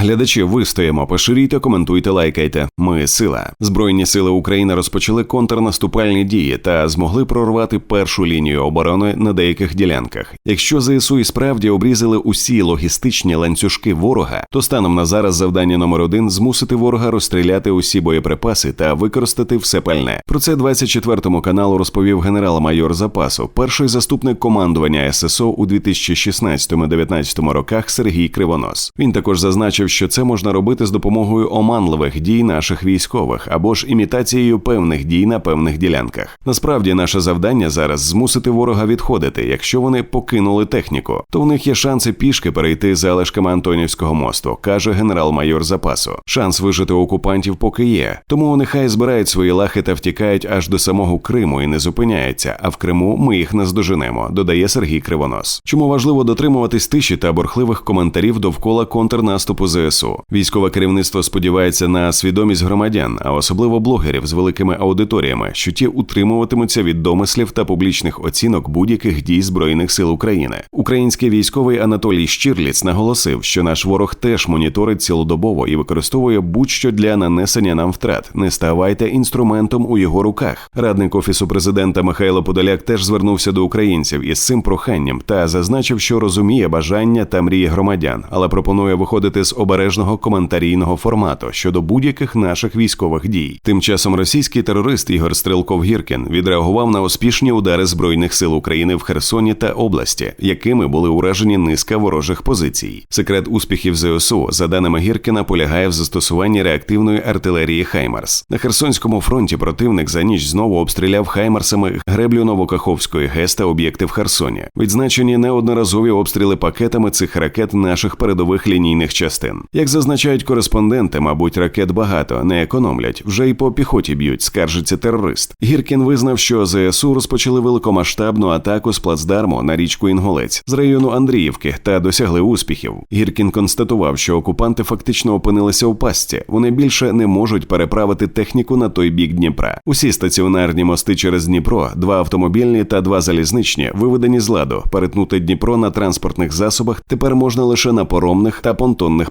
Глядачі, вистоїмо, поширюйте, коментуйте, лайкайте. Ми сила. Збройні сили України розпочали контрнаступальні дії та змогли прорвати першу лінію оборони на деяких ділянках. Якщо ЗСУ і справді обрізали усі логістичні ланцюжки ворога, то станом на зараз завдання номер один змусити ворога розстріляти усі боєприпаси та використати все пальне. Про це 24 каналу розповів генерал-майор запасу, перший заступник командування ССО у 2016-19 роках Сергій Кривонос. Він також зазначив, що це можна робити з допомогою оманливих дій наших військових або ж імітацією певних дій на певних ділянках. Насправді, наше завдання зараз змусити ворога відходити. Якщо вони покинули техніку, то в них є шанси пішки перейти залишками Антонівського мосту, каже генерал-майор запасу. Шанс вижити окупантів поки є. Тому нехай збирають свої лахи та втікають аж до самого Криму і не зупиняються. А в Криму ми їх наздоженемо, додає Сергій Кривонос. Чому важливо дотримуватись тиші та борхливих коментарів довкола контрнаступу ЗСУ? Військове керівництво сподівається на свідомість громадян, а особливо блогерів з великими аудиторіями, що ті утримуватимуться від домислів та публічних оцінок будь-яких дій збройних сил України. Український військовий Анатолій Щирліц наголосив, що наш ворог теж моніторить цілодобово і використовує будь-що для нанесення нам втрат. Не ставайте інструментом у його руках. Радник офісу президента Михайло Подоляк теж звернувся до українців із цим проханням та зазначив, що розуміє бажання та мрії громадян, але пропонує виходити з обережного коментарійного формату щодо будь-яких наших військових дій. Тим часом російський терорист Ігор Стрелков Гіркін відреагував на успішні удари збройних сил України в Херсоні та області, якими були уражені низка ворожих позицій. Секрет успіхів ЗСУ, за даними Гіркіна, полягає в застосуванні реактивної артилерії Хаймарс. На Херсонському фронті противник за ніч знову обстріляв Хаймарсами греблю Новокаховської ГЕС та об'єкти в Херсоні. Відзначені неодноразові обстріли пакетами цих ракет наших передових лінійних частин. Як зазначають кореспонденти, мабуть, ракет багато не економлять, вже й по піхоті б'ють, скаржиться терорист. Гіркін визнав, що ЗСУ розпочали великомасштабну атаку з плацдарму на річку Інголець з району Андріївки та досягли успіхів. Гіркін констатував, що окупанти фактично опинилися у пастці. Вони більше не можуть переправити техніку на той бік Дніпра. Усі стаціонарні мости через Дніпро, два автомобільні та два залізничні, виведені з ладу. Перетнути Дніпро на транспортних засобах тепер можна лише на поромних та понтонних